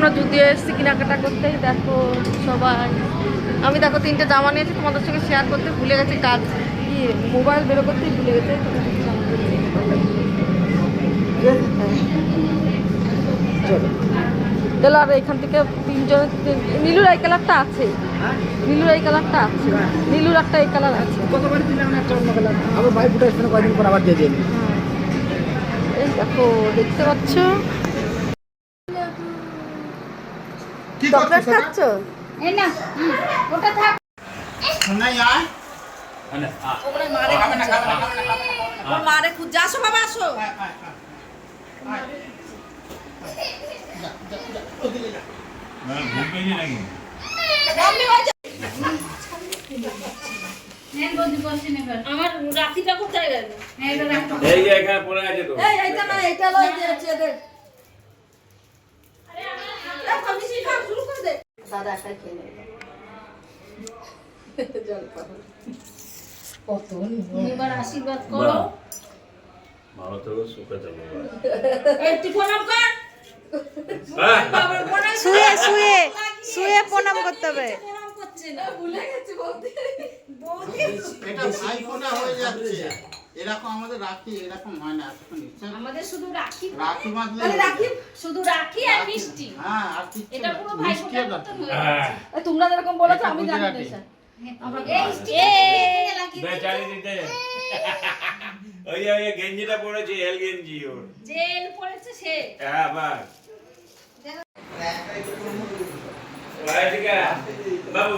আমরা যুদিও এসেছি কেনাকাটা করতে দেখো সবাই। আমি দেখো তিনটে জামা নিয়েছি তোমাদের সঙ্গে শেয়ার করতে ভুলে গেছি কাজ। কি মোবাইল বেরো করতেই ভুলে গেছে আর এখান থেকে তিনজন নীলুর এই কালারটা আছে। নীলুর এই কালারটা আছে। নীলুর একটা এই কালার আছে। কতবার দিলাম একটা অন্য কালার আবার ভাই ফুটে আসবে কয়েকদিন পর আবার দিয়ে দিয়ে এই দেখো দেখতে পাচ্ছ? চকলেট খাচ্ছ ওর মারে খুঁজছে আসো বাবা আসো আমার রাখিটা কোথায় গেল এই যে এখানে পড়ে আছে তো এই এইটা না এইটা লই যে দাদা একাই খেয়ে নেবে। জল খাব এবার আশীর্বাদ করো। ভালো থেকো সুখে থাকো এই প্রণাম কর। শুয়ে শুয়ে শুয়ে প্রণাম করতে হবে। ভুলে গেছি এটা হয়ে যাচ্ছে। এরকম আমাদের রাখি এরকম হয় না এতক্ষণ ইচ্ছা। আমাদের শুধু রাখি। রাখি বাঁধলে রাখি শুধু রাখি আর মিষ্টি। হ্যাঁ আর কিচ্ছু এটা পুরো ভাই হয়ে তোমরা যেরকম বলেছ এটা আমি জানি না স্যার এই বেচারি দিতে। ওই ওই গেঞ্জিটা পড়েছে এল গেঞ্জি ওর। জেল পড়েছে সে। হ্যাঁ বাস। বাবু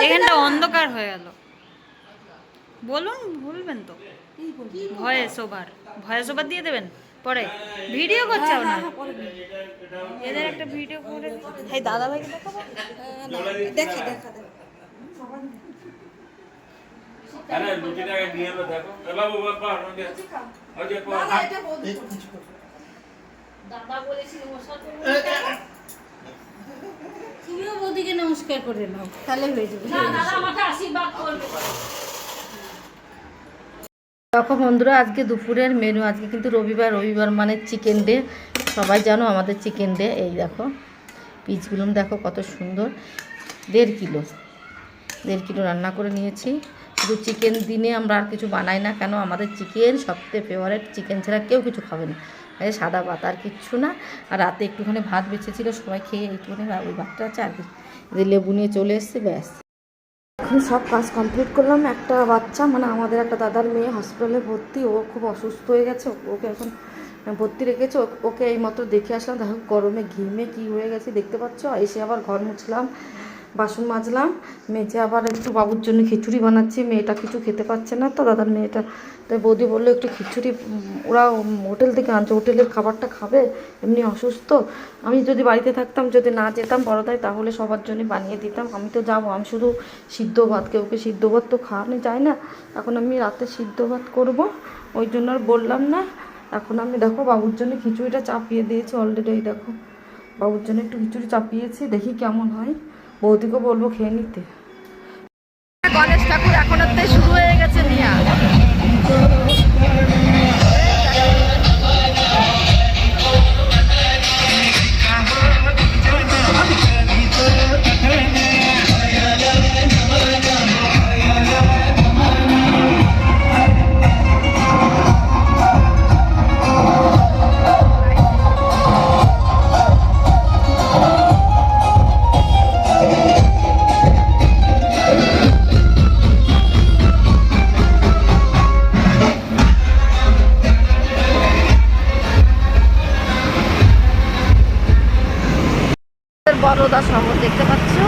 এখানটা দাও। না। অন্ধকার হয়ে গেল। বলুন বলবেন তো। ভয়েস ওভার ভয়েস ওভার দিয়ে দেবেন? পরে। ভিডিও করছে হ্যাঁ, ওনার হ্যাঁ। এদের একটা ভিডিও করে দাদা ভাইকে দেখাবো? দেখা দেখা। দেখা আরে লুচিটাকে নিয়ে এলো দেখো। এ বাবু বাবা না, না, এটা দাদা বলেছিল ওর সাথে তুমিও বৌদিকে নমস্কার করে নাও তাহলে হয়ে যাবে। না দাদা আমাকে আশীর্বাদ করবে। দেখো বন্ধুরা আজকে দুপুরের মেনু আজকে কিন্তু রবিবার রবিবার মানে চিকেন ডে সবাই জানো আমাদের চিকেন ডে এই দেখো পিসগুলো দেখো কত সুন্দর। দেড় কিলো দেড় কিলো রান্না করে নিয়েছি। শুধু চিকেন দিনে আমরা আর কিছু বানাই না কেন? আমাদের চিকেন সবথেকে ফেভারেট চিকেন ছাড়া কেউ কিছু খাবে না। এই সাদা ভাত আর কিচ্ছু না। আর রাতে একটুখানি ভাত বেঁচেছিল, সবাই খেয়ে একটুখানি ওই ভাতটা আছে আর কি। লেবু নিয়ে চলে এসছে, ব্যাস। এখন সব কাজ কমপ্লিট করলাম। একটা বাচ্চা মানে আমাদের একটা দাদার মেয়ে হসপিটালে ভর্তি, ও খুব অসুস্থ হয়ে গেছে। ওকে এখন ভর্তি রেখেছে। ওকে এই মাত্র দেখে আসলাম। দেখো গরমে ঘিমে কি হয়ে গেছে দেখতে পাচ্ছ? এসে আবার ঘর মুছলাম। বাসন মাজলাম। মেজে আবার একটু বাবুর জন্য খিচুড়ি বানাচ্ছি, মেয়েটা কিছু খেতে পাচ্ছে না তো, দাদার মেয়েটা, তাই বৌদি বলল একটু খিচুড়ি ওরা হোটেল থেকে আনছে, হোটেলের খাবারটা খাবে, এমনি অসুস্থ। আমি যদি বাড়িতে থাকতাম, যদি না যেতাম বড়দায় তাহলে সবার জন্য বানিয়ে দিতাম। আমি তো যাব, আমি শুধু সিদ্ধ ভাত, কেউ কে সিদ্ধ ভাত তো খাওয়ানো যায় না। এখন আমি রাতে সিদ্ধ ভাত করব, ওই জন্য আর বললাম না। এখন আমি দেখো বাবুর জন্য খিচুড়িটা চাপিয়ে দিয়েছি অলরেডি দেখো। বাবুর জন্য একটু খিচুড়ি চাপিয়েছি, দেখি কেমন হয়। বৌদিকে বলব খেয়ে নিতে। বড়দা শহর দেখতে পাচ্ছ?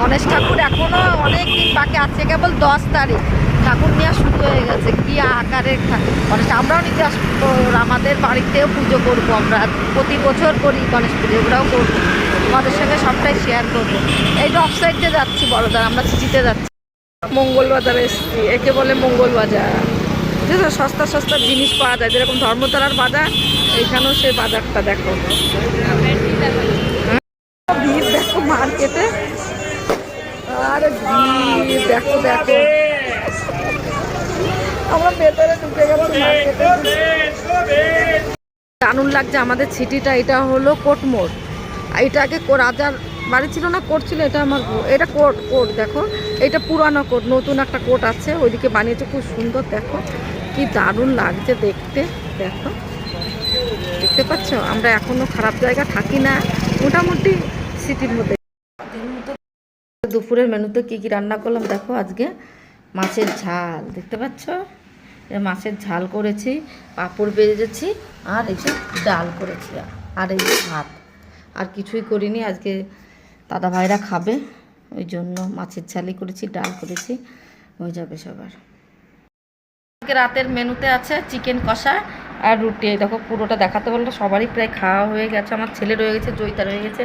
গণেশ ঠাকুর এখনও অনেক দিন বাকি আছে, কেবল দশ তারিখ। ঠাকুর নেওয়া শুরু হয়ে গেছে, কি আকারে থা- গণেশ, আমরাও নিতে আসব আমাদের বাড়িতেও পুজো করব আমরা। প্রতি বছর করি গণেশ পুজো, ওরাও করব। আমাদের সঙ্গে সবটাই শেয়ার করব। এই যে অফসাইডে যাচ্ছি বড়দার, আমরা চিচিতে যাচ্ছি। মঙ্গল বাজার এসছি, একে বলে মঙ্গল বুঝেছ সস্তা সস্তা জিনিস পাওয়া যায়, যেরকম ধর্মতলার বাজার, এখানেও সেই বাজারটা দেখো। ভিড় দেখো মার্কেটে। আরে ভিড়, দেখো দেখো। আমরা লাগছে আমাদের সিটিটা, এটা হলো কোটমোড়। এটা আগে রাজার বাড়ি ছিল না, কোর্ট ছিল, এটা আমার এটা কোর্ট কোর্ট, দেখো। এটা পুরানো কোর্ট, নতুন একটা কোর্ট আছে, ওইদিকে বানিয়েছে, খুব সুন্দর, দেখো। কি দারুণ লাগছে দেখতে, দেখো। দেখতে পাচ্ছ? আমরা এখনও খারাপ জায়গা থাকি না, মোটামুটি সিটির মধ্যে। দুপুরের মেনুতে কি কি রান্না করলাম, দেখো আজকে। মাছের ঝাল, দেখতে পাচ্ছ? মাছের ঝাল করেছি, পাঁপড় বেজেছি, আর এই যে ডাল করেছি, আর এই ভাত। আর কিছুই করিনি, আজকে দাদা ভাইরা খাবে, ওই জন্য মাছের ঝালই করেছি, ডাল করেছি, হয়ে যাবে সবার। আজকে রাতের মেনুতে আছে চিকেন কষা আর রুটি। দেখো, পুরোটা দেখাতে বলল সবারই প্রায় খাওয়া হয়ে গেছে। আমার ছেলে রয়ে গেছে, জয়িতা রয়ে গেছে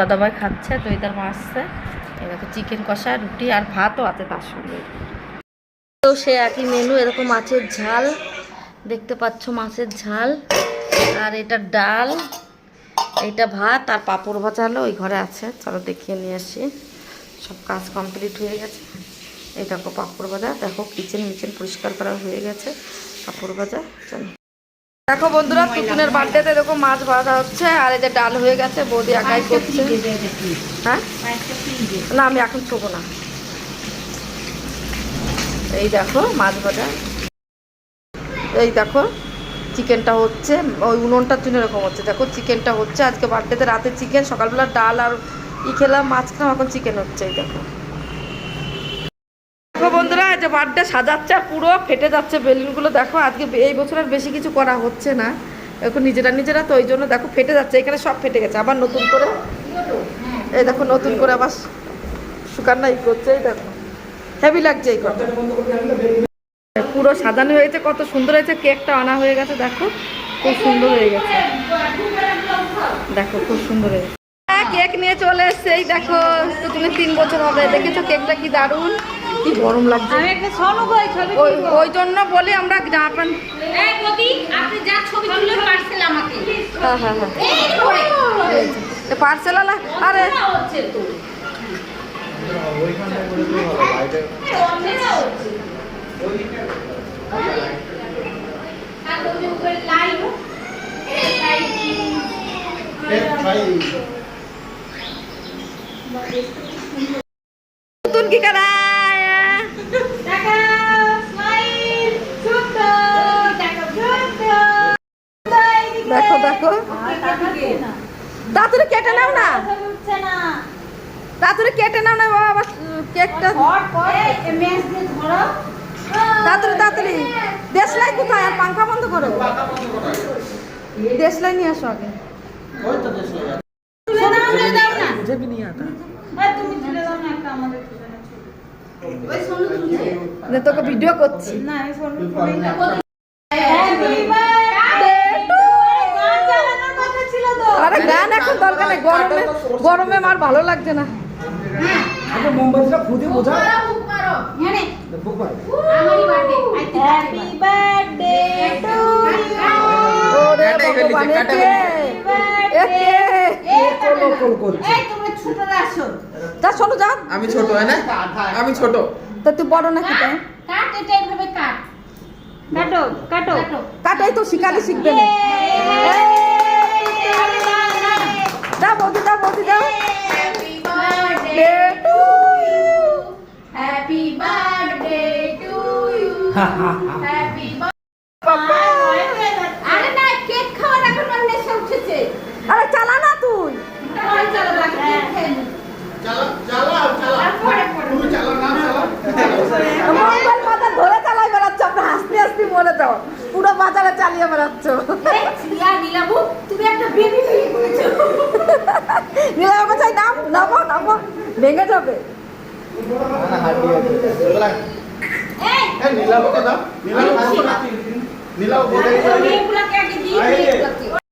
দাদাভাই খাচ্ছে, জয়িতার মা আসছে। এই দেখো, চিকেন কষা, রুটি আর ভাতও আছে তার সঙ্গে। তো সে একই মেনু এরকম মাছের ঝাল। দেখতে পাচ্ছ মাছের ঝাল। আর এটা ডাল। এইটা ভাত আর পাঁপড় ভাজা হলো ওই ঘরে আছে। চলো দেখিয়ে নিয়ে আসি। সব কাজ কমপ্লিট হয়ে গেছে। এই দেখো পাঁপড় ভাজা। দেখো কিচেন মিচেন পরিষ্কার করা হয়ে গেছে পাঁপড় ভাজা। চলো। দেখো বন্ধুরা টুকুনের বার্থডেতে দেখো মাছ ভাজা হচ্ছে আর এই যে ডাল হয়ে গেছে বৌদি একাই করছে। হ্যাঁ? না আমি এখন ছোবো না। এই দেখো মাছ ভাজা। এই দেখো। চিকেনটা হচ্ছে, ওই উনুনটার জন্য এরকম হচ্ছে। দেখো, চিকেনটা হচ্ছে, আজকে বার্থডেতে রাতে চিকেন সকালবেলা ডাল আর ই খেলাম মাছ খেলাম এখন চিকেন হচ্ছে দেখো। দেখো বন্ধুরা যে বার্থডে সাজাচ্ছে পুরো ফেটে যাচ্ছে বেলুনগুলো। দেখো, আজকে এই বছর আর বেশি কিছু করা হচ্ছে না। এখন নিজেরা নিজেরা তো ওই জন্য দেখো ফেটে যাচ্ছে, এখানে সব ফেটে গেছে। আবার নতুন করে, এই দেখো, নতুন করে আবার সুকান্না ই করছে, এই দেখো। হেভি লাগছে এই কথা পুরো সাজানো হয়েছে কত সুন্দর হয়েছে কেকটা আনা হয়ে গেছে দেখো খুব সুন্দর হয়ে গেছে। দেখো খুব সুন্দর হয়ে গেছে হ্যাঁ, কেক নিয়ে চলে এসছে এই দেখো তো তুমি তিন বছর হবে দেখেছ কেকটা কি দারুণ? কি গরম লাগছে। আমি একটা সোনু কই ছবি ওই ওই জন্য বলি আমরা জামা প্যান্ট এই গদি আপনি যা ছবি তুললেন পার্সেল আমাকে। হ্যাঁ হ্যাঁ হ্যাঁ। এই পার্সেল আলা আরে। না নতুন কি করায় দেখা দেখা। তাড়াতাড়ি কেটে নাও না। তাড়াতাড়ি কেটে নাও না, বাবা কেকটা। তাড়াতাড়ি তাড়াতাড়ি। দেশলাই কোথায়? আর পাঙ্খা বন্ধ করো। দেশলাই নিয়ে আসো আগে। তোকে ভিডিও করছি। আরে গান এখন দরকার নেই। গরমে গরমে আমার ভালো লাগছে না। মোমবাতিটা খুঁজে বোঝা। আমি ছোট হ্যাঁ আমি ছোট। তা তুই বড় নাকি কাটো শিখালে শিখবে না। বৌদি বৌদি তুমি চালাও না চালাও মোবাইল মাথা ধরে চালাই বেড়াচ্ছ আমরা হাসতে হাসতে মরে যাও। পুরো বাজারে চালিয়ে বেড়াচ্ছ। নীলাবু তুমি একটা বেবি নিলাম চাই নাম নামো নামো। ভেঙে যাবে। Eh, nila ko kita? Nila ko kita? Nila ko kita? Nila ko kita? Nila ko kita?